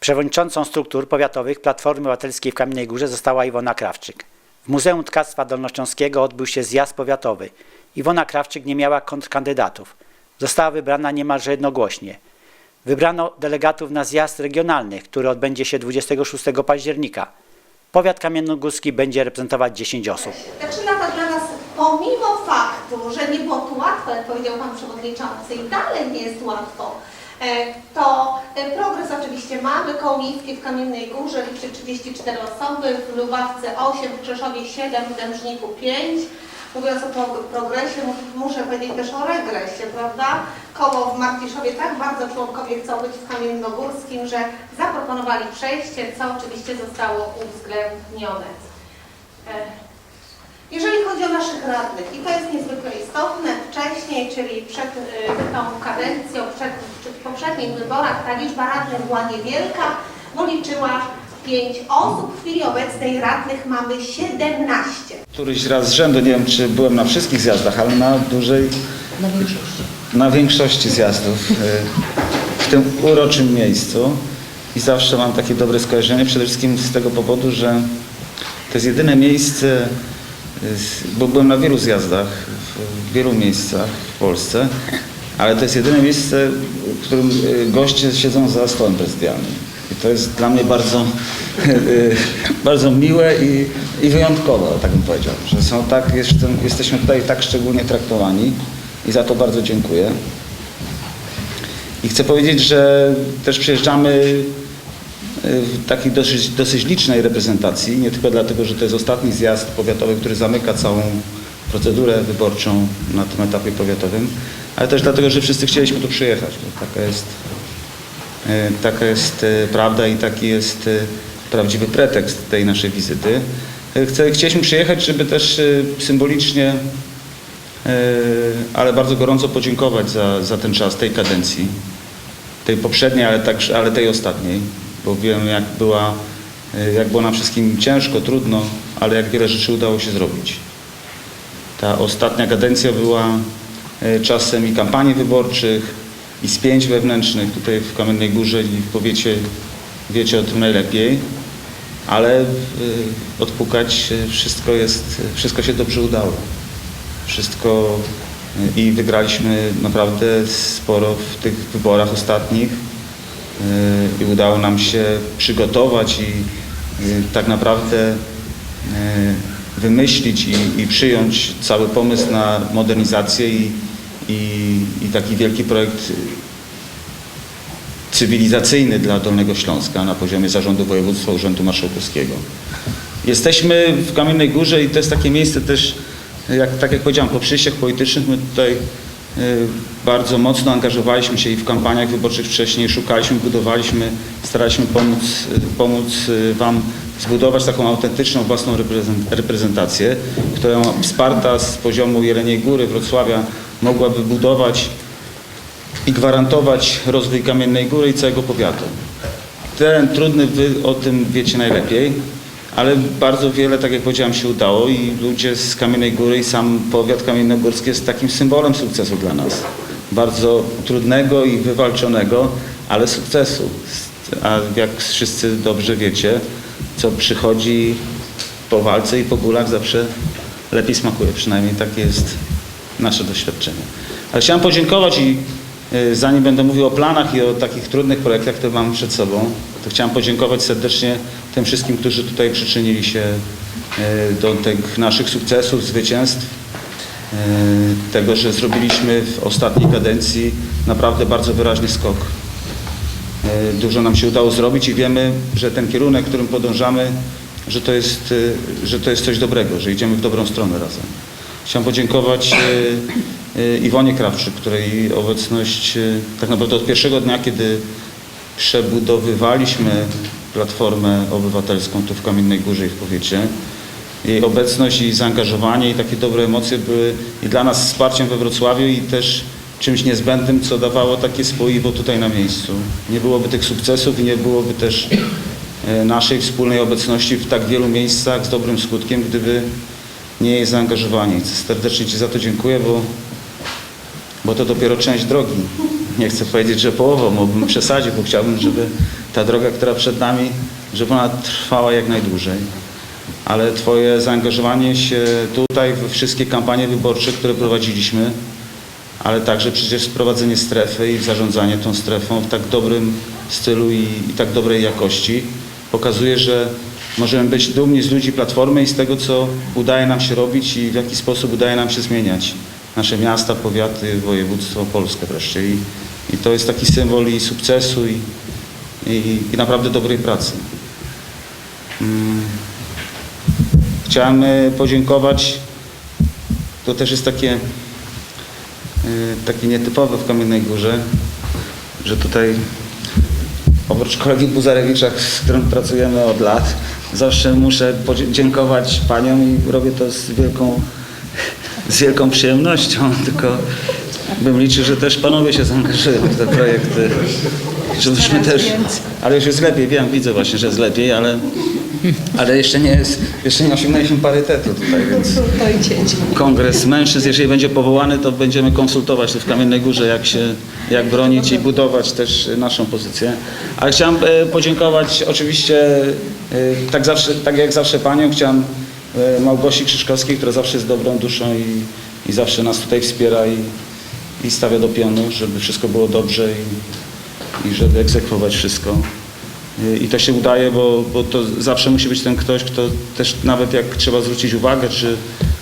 Przewodniczącą struktur powiatowych Platformy Obywatelskiej w Kamiennej Górze została Iwona Krawczyk. W Muzeum Tkactwa Dolnośląskiego odbył się zjazd powiatowy. Iwona Krawczyk nie miała kontrkandydatów. Została wybrana niemalże jednogłośnie. Wybrano delegatów na zjazd regionalny, który odbędzie się 26 października. Powiat kamiennogórski będzie reprezentować 10 osób. Zaczyna to dla nas, pomimo faktu, że nie było tu łatwo, jak powiedział Pan Przewodniczący, i dalej nie jest łatwo, e, to progres oczywiście mamy. Koło miejskie w Kamiennej Górze liczy 34 osoby, w Lubawce 8, w Krzeszowie 7, w Dębrzniku 5. Mówiąc o pro- progresie, mu- muszę powiedzieć też o regresie, prawda? Koło w Marciszowie tak bardzo członkowie chcą być w Kamiennogórskim, że zaproponowali przejście, co oczywiście zostało uwzględnione. E, jeżeli chodzi o naszych radnych, i to jest niezwykle istotne, wcześniej, czyli przed y, tą kadencją, przed, poprzednich wyborach ta liczba radnych była niewielka, bo liczyła 5 osób. W chwili obecnej radnych mamy 17. Któryś raz z rzędu, nie wiem czy byłem na wszystkich zjazdach, ale na dużej, Na większości. na większości zjazdów y, w tym uroczym miejscu i zawsze mam takie dobre skojarzenie, przede wszystkim z tego powodu, że to jest jedyne miejsce, y, bo byłem na wielu zjazdach, w wielu miejscach w Polsce, ale to jest jedyne miejsce, w którym y, goście siedzą za stołem prezydialnym. I to jest dla mnie bardzo, y, bardzo miłe i, i wyjątkowe, tak bym powiedział, że są tak, jesteśmy tutaj tak szczególnie traktowani i za to bardzo dziękuję. I chcę powiedzieć, że też przyjeżdżamy y, w takiej dosyć, dosyć licznej reprezentacji, nie tylko dlatego, że to jest ostatni zjazd powiatowy, który zamyka całą procedurę wyborczą na tym etapie powiatowym, ale też dlatego, że wszyscy chcieliśmy tu przyjechać. Taka jest, y, taka jest y, prawda i taki jest y, prawdziwy pretekst tej naszej wizyty. Chcieliśmy przyjechać, żeby też symbolicznie E, ale bardzo gorąco podziękować za, za ten czas tej kadencji, tej poprzedniej, ale, także, ale tej ostatniej, bo wiem jak, była, e, jak było nam wszystkim ciężko, trudno, ale jak wiele rzeczy udało się zrobić. Ta ostatnia kadencja była e, czasem i kampanii wyborczych, i spięć wewnętrznych tutaj w Kamiennej Górze i w powiecie wiecie o tym najlepiej, ale e, odpukać e, wszystko, jest, wszystko się dobrze udało. Wszystko i wygraliśmy naprawdę sporo w tych wyborach ostatnich i udało nam się przygotować i tak naprawdę wymyślić i, i przyjąć cały pomysł na modernizację i, i, i taki wielki projekt cywilizacyjny dla Dolnego Śląska na poziomie Zarządu Województwa Urzędu Marszałkowskiego. Jesteśmy w Kamiennej Górze i to jest takie miejsce też, jak, tak jak powiedziałem, po przyjściach politycznych my tutaj y, bardzo mocno angażowaliśmy się i w kampaniach wyborczych wcześniej, szukaliśmy, budowaliśmy, staraliśmy pomóc, y, pomóc y, Wam zbudować taką autentyczną własną reprezent- reprezentację, która wsparta z poziomu Jeleniej Góry, Wrocławia mogłaby budować i gwarantować rozwój Kamiennej Góry i całego powiatu. Teren trudny, wy o tym wiecie najlepiej, ale bardzo wiele, tak jak powiedziałem, się udało i ludzie z Kamiennej Góry i sam powiat kamiennogórski jest takim symbolem sukcesu dla nas. Bardzo trudnego i wywalczonego, ale sukcesu. A jak wszyscy dobrze wiecie, co przychodzi po walce i po bólach zawsze lepiej smakuje. Przynajmniej takie jest nasze doświadczenie. Ale chciałem podziękować i y, zanim będę mówił o planach i o takich trudnych projektach, które mam przed sobą, to chciałem podziękować serdecznie tym wszystkim, którzy tutaj przyczynili się y, do tych naszych sukcesów, zwycięstw, y, tego, że zrobiliśmy w ostatniej kadencji naprawdę bardzo wyraźny skok. Y, Dużo nam się udało zrobić i wiemy, że ten kierunek, którym podążamy, że to jest, y, że to jest coś dobrego, że idziemy w dobrą stronę razem. Chciałem podziękować y, Iwonie Krawczyk, której obecność tak naprawdę od pierwszego dnia, kiedy przebudowywaliśmy Platformę Obywatelską tu w Kamiennej Górze i w powiecie, jej obecność i zaangażowanie i takie dobre emocje były i dla nas wsparciem we Wrocławiu i też czymś niezbędnym, co dawało takie spoiwo tutaj na miejscu. Nie byłoby tych sukcesów i nie byłoby też e, naszej wspólnej obecności w tak wielu miejscach z dobrym skutkiem, gdyby nie jej zaangażowanie. Serdecznie Ci za to dziękuję, bo, bo to dopiero część drogi. Nie chcę powiedzieć, że połową, mógłbym przesadzić, bo chciałbym, żeby ta droga, która przed nami, żeby ona trwała jak najdłużej. Ale Twoje zaangażowanie się tutaj we wszystkie kampanie wyborcze, które prowadziliśmy, ale także przecież wprowadzenie strefy i zarządzanie tą strefą w tak dobrym stylu i, i tak dobrej jakości pokazuje, że możemy być dumni z ludzi Platformy i z tego, co udaje nam się robić i w jaki sposób udaje nam się zmieniać nasze miasta, powiaty, województwo, Polskę wreszcie. I, i to jest taki symbol i sukcesu i, i, i naprawdę dobrej pracy. Mm. Chciałem e, podziękować, to też jest takie y, takie nietypowe w Kamiennej Górze, że tutaj oprócz kolegi Buzarewicza, z którym pracujemy od lat, zawsze muszę podziękować paniom i robię to z wielką, z wielką przyjemnością, tylko bym liczył, że też panowie się zaangażują w te projekty, żebyśmy też, ale już jest lepiej, wiem, widzę właśnie, że jest lepiej, ale, ale jeszcze nie jest, jeszcze nie osiągnęliśmy parytetu tutaj, więc kongres mężczyzn, jeżeli będzie powołany, to będziemy konsultować tu w Kamiennej Górze, jak się, jak bronić i budować też naszą pozycję. Ale chciałem e, podziękować oczywiście, e, tak, zawsze, tak jak zawsze Panią, chciałem e, Małgosi Krzyżkowskiej, która zawsze jest dobrą duszą i, i zawsze nas tutaj wspiera i, i stawia do pionu, żeby wszystko było dobrze i, i żeby egzekwować wszystko. I to się udaje, bo, bo to zawsze musi być ten ktoś, kto też nawet jak trzeba zwrócić uwagę, czy,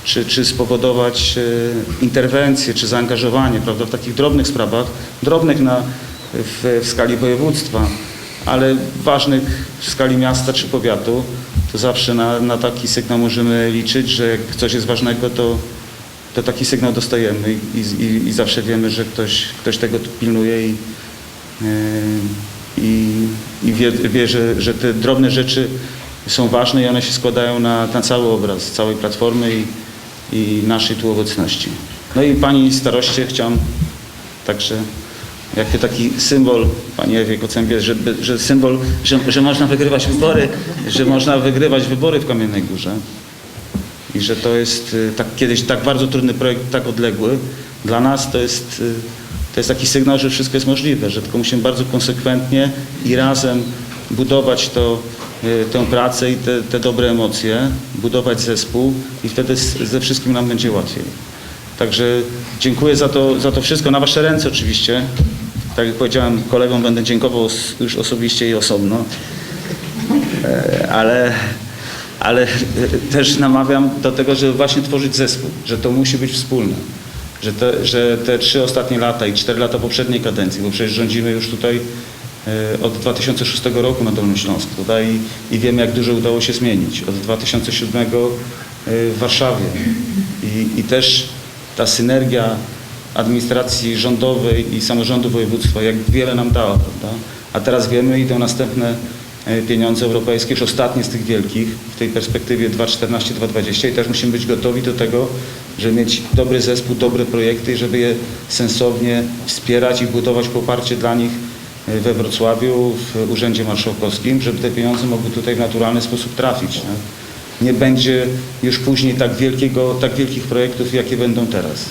czy, czy spowodować e, interwencję, czy zaangażowanie prawda, w takich drobnych sprawach, drobnych na, w, w skali województwa, ale ważnych w skali miasta czy powiatu, to zawsze na, na taki sygnał możemy liczyć, że jak coś jest ważnego, to, to taki sygnał dostajemy i, i, i zawsze wiemy, że ktoś, ktoś tego pilnuje i, Yy, i, i wie, wie że, że te drobne rzeczy są ważne i one się składają na, na cały obraz całej Platformy i, i naszej tu obecności. No i Pani staroście chciałem także jakby taki symbol, Pani Ewie Kocębie, że, że symbol, że, że można wygrywać wybory, że można wygrywać wybory w Kamiennej Górze i że to jest y, tak, kiedyś tak bardzo trudny projekt, tak odległy. Dla nas to jest, y, to jest taki sygnał, że wszystko jest możliwe, że tylko musimy bardzo konsekwentnie i razem budować to, y, tę pracę i te, te dobre emocje, budować zespół i wtedy ze wszystkim nam będzie łatwiej. Także dziękuję za to, za to wszystko, na Wasze ręce oczywiście. Tak jak powiedziałem, kolegom będę dziękował już osobiście i osobno, E, ale, ale e, też namawiam do tego, żeby właśnie tworzyć zespół, że to musi być wspólne. Że te, że te trzy ostatnie lata i cztery lata poprzedniej kadencji, bo przecież rządzimy już tutaj e, od 2006 roku na Dolnym Śląsku tutaj i, wiemy jak dużo udało się zmienić. Od 2007 e, w Warszawie I, i też ta synergia administracji rządowej i samorządu województwa, jak wiele nam dała, prawda? A teraz wiemy, idą następne e, pieniądze europejskie, już ostatnie z tych wielkich w tej perspektywie 2.14-2.20 i też musimy być gotowi do tego, żeby mieć dobry zespół, dobre projekty i żeby je sensownie wspierać i budować poparcie dla nich e, we Wrocławiu, w Urzędzie Marszałkowskim, żeby te pieniądze mogły tutaj w naturalny sposób trafić. Nie? nie będzie już później tak, wielkiego, tak wielkich projektów, jakie będą teraz.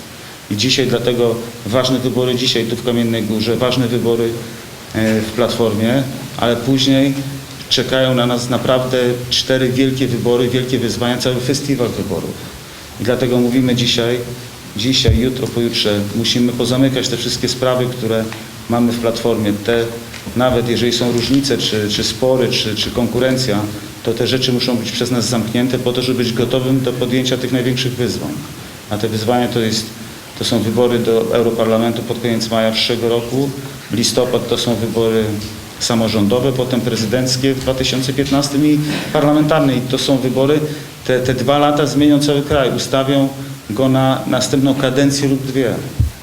I dzisiaj dlatego ważne wybory dzisiaj tu w Kamiennej Górze, ważne wybory e, w Platformie, ale później czekają na nas naprawdę cztery wielkie wybory, wielkie wyzwania, cały festiwal wyborów. Dlatego mówimy dzisiaj, dzisiaj, jutro, pojutrze, musimy pozamykać te wszystkie sprawy, które mamy w Platformie. Te, nawet jeżeli są różnice, czy, czy spory, czy, czy konkurencja, to te rzeczy muszą być przez nas zamknięte po to, żeby być gotowym do podjęcia tych największych wyzwań. A te wyzwania to, jest, to są wybory do Europarlamentu pod koniec maja przyszłego roku, listopad to są wybory samorządowe, potem prezydenckie w 2015 i parlamentarne. I to są wybory, te, te dwa lata zmienią cały kraj, ustawią go na następną kadencję lub dwie.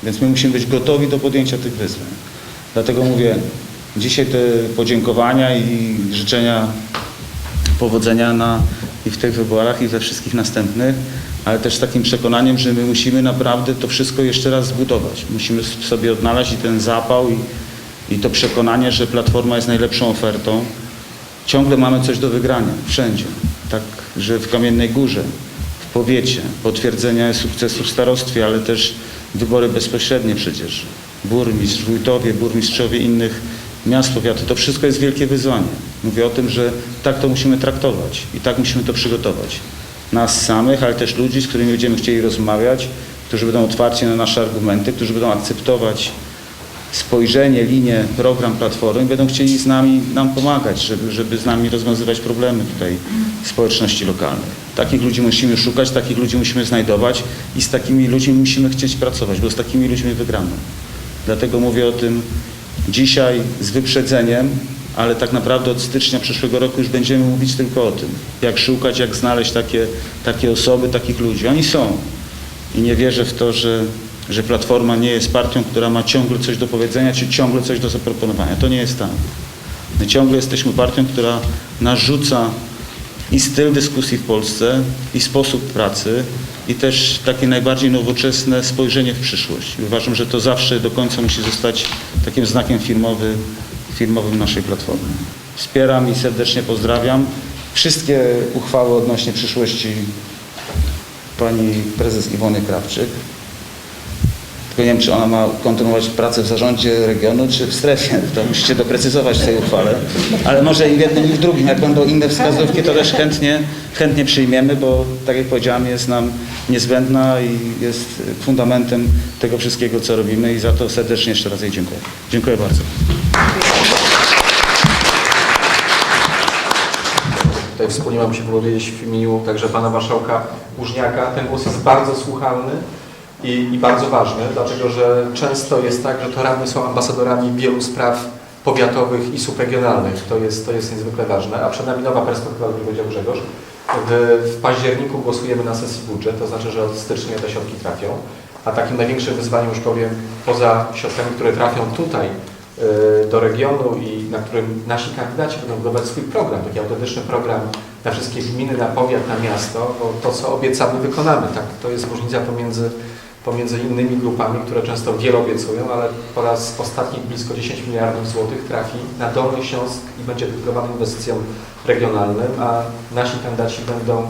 Więc my musimy być gotowi do podjęcia tych wyzwań. Dlatego mówię, dzisiaj te podziękowania i życzenia powodzenia na, i w tych wyborach, i we wszystkich następnych, ale też z takim przekonaniem, że my musimy naprawdę to wszystko jeszcze raz zbudować. Musimy sobie odnaleźć i ten zapał i, i to przekonanie, że Platforma jest najlepszą ofertą. Ciągle mamy coś do wygrania, wszędzie. Tak, że w Kamiennej Górze, w powiecie, potwierdzenia sukcesu w starostwie, ale też wybory bezpośrednie przecież. Burmistrz, wójtowie, burmistrzowie innych miast, powiatu. To wszystko jest wielkie wyzwanie. Mówię o tym, że tak to musimy traktować i tak musimy to przygotować. Nas samych, ale też ludzi, z którymi będziemy chcieli rozmawiać, którzy będą otwarci na nasze argumenty, którzy będą akceptować spojrzenie, linię, program Platformy będą chcieli z nami, nam pomagać, żeby, żeby z nami rozwiązywać problemy tutaj społeczności lokalnych. Takich ludzi musimy szukać, takich ludzi musimy znajdować i z takimi ludźmi musimy chcieć pracować, bo z takimi ludźmi wygramy. Dlatego mówię o tym dzisiaj z wyprzedzeniem, ale tak naprawdę od stycznia przyszłego roku już będziemy mówić tylko o tym, jak szukać, jak znaleźć takie, takie osoby, takich ludzi. Oni są i nie wierzę w to, że, że Platforma nie jest partią, która ma ciągle coś do powiedzenia, czy ciągle coś do zaproponowania. To nie jest tak. My ciągle jesteśmy partią, która narzuca i styl dyskusji w Polsce, i sposób pracy, i też takie najbardziej nowoczesne spojrzenie w przyszłość. Uważam, że to zawsze do końca musi zostać takim znakiem firmowy, firmowym naszej Platformy. Wspieram i serdecznie pozdrawiam. Wszystkie uchwały odnośnie przyszłości pani prezes Iwony Krawczyk. Tylko nie wiem, czy ona ma kontynuować pracę w zarządzie regionu, czy w strefie. To musicie doprecyzować w tej uchwale. Ale może i w jednym, i w drugim. Jak będą inne wskazówki, to też chętnie, chętnie przyjmiemy, bo tak jak powiedziałem, jest nam niezbędna i jest fundamentem tego wszystkiego, co robimy i za to serdecznie jeszcze raz jej dziękuję. Dziękuję bardzo. Tutaj wspólnie się powiedzieć w imieniu także pana marszałka Łużniaka. Ten głos jest bardzo słuchalny i, i bardzo ważny, dlatego że często jest tak, że to radni są ambasadorami wielu spraw powiatowych i subregionalnych. To jest, to jest niezwykle ważne, a przed nami nowa perspektywa, jak powiedział Grzegorz. W, w październiku głosujemy na sesji budżet, to znaczy, że od stycznia te środki trafią. A takim największym wyzwaniem, już powiem, poza środkami, które trafią tutaj y, do regionu i na którym nasi kandydaci będą budować swój program, taki autentyczny program na wszystkie gminy, na powiat, na miasto, bo to, co obiecamy, wykonamy. Tak? To jest różnica pomiędzy, pomiędzy innymi grupami, które często wiele obiecują, ale po raz ostatnich blisko 10 miliardów złotych trafi na Dolny Śląsk i będzie dedykowane inwestycjom regionalnym, a nasi kandydaci będą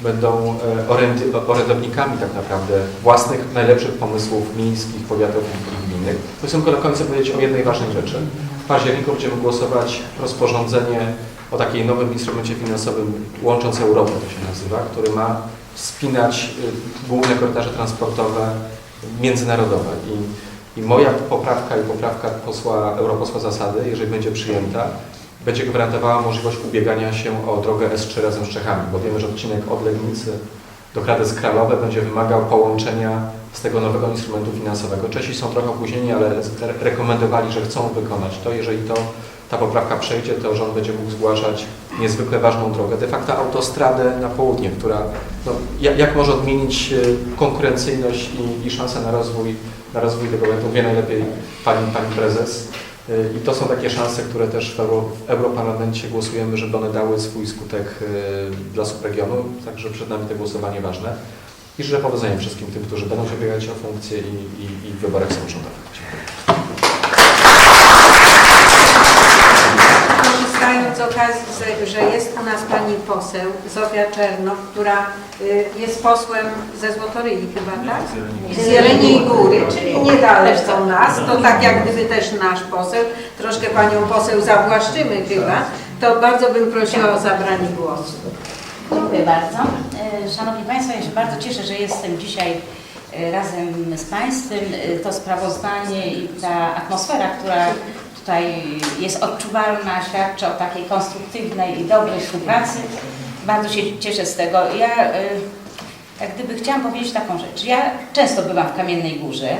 będą e, orędy, orędownikami tak naprawdę własnych, najlepszych pomysłów miejskich, powiatowych i gminnych. Chcę na końcu powiedzieć o jednej ważnej rzeczy. W październiku będziemy głosować rozporządzenie o takiej nowym instrumencie finansowym Łącząc Europę, to się nazywa, który ma spinać y, główne korytarze transportowe międzynarodowe. I, I moja poprawka i poprawka posła, europosła Zasady, jeżeli będzie przyjęta, będzie gwarantowała możliwość ubiegania się o drogę S3 razem z Czechami, bo wiemy, że odcinek od Legnicy do Kradec Kralowe będzie wymagał połączenia z tego nowego instrumentu finansowego. Czesi są trochę opóźnieni, ale re- rekomendowali, że chcą wykonać to. Jeżeli to ta poprawka przejdzie, to rząd będzie mógł zgłaszać niezwykle ważną drogę, de facto autostradę na południe, która no, jak, jak może odmienić y, konkurencyjność i, i szansę na rozwój, na rozwój tego regionu, wie najlepiej pani, pani prezes. Y, I to są takie szanse, które też w, Euro, w Europarlamencie głosujemy, żeby one dały swój skutek y, dla subregionu, także przed nami to głosowanie ważne. I życzę powodzenia wszystkim tym, którzy będą się biegać o funkcje i, i, i w wyborach samorządowych. Dziękuję. Korzystając z okazji, że- jest u nas pani poseł Zofia Czernow, która y, jest posłem ze Złotoryi chyba, tak? Z Jeleniej Góry, czyli niedaleko nas, to tak jak gdyby też nasz poseł, troszkę panią poseł zawłaszczymy chyba, to bardzo bym prosiła o zabranie głosu. Dziękuję bardzo. E, Szanowni Państwo, ja się bardzo cieszę, że jestem dzisiaj e, razem z Państwem. E, To sprawozdanie i ta atmosfera, która tutaj jest odczuwalna, świadczy o takiej konstruktywnej i dobrej współpracy. Bardzo się cieszę z tego. Ja e, jak gdyby chciałam powiedzieć taką rzecz. Ja często byłam w Kamiennej Górze.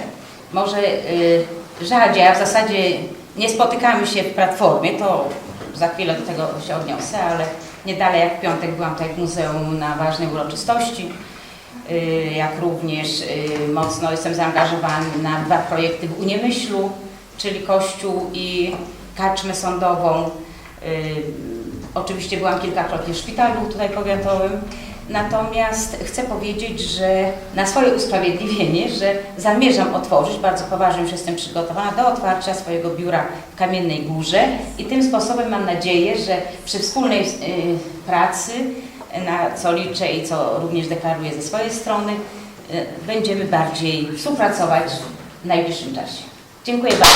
Może e, rzadziej, a w zasadzie nie spotykamy się w Platformie, to za chwilę do tego się odniosę, ale nie dalej jak w piątek byłam tutaj w muzeum na ważnej uroczystości, y, jak również y, mocno jestem zaangażowany na dwa projekty w Uniemyślu, czyli Kościół i Karczmę Sądową. Y, Oczywiście byłam kilkakrotnie w szpitalu tutaj powiatowym, natomiast chcę powiedzieć, że na swoje usprawiedliwienie, że zamierzam otworzyć, bardzo poważnie już jestem przygotowana do otwarcia swojego biura w Kamiennej Górze i tym sposobem mam nadzieję, że przy wspólnej y, pracy, na co liczę i co również deklaruję ze swojej strony, y, będziemy bardziej współpracować w najbliższym czasie. Dziękuję bardzo.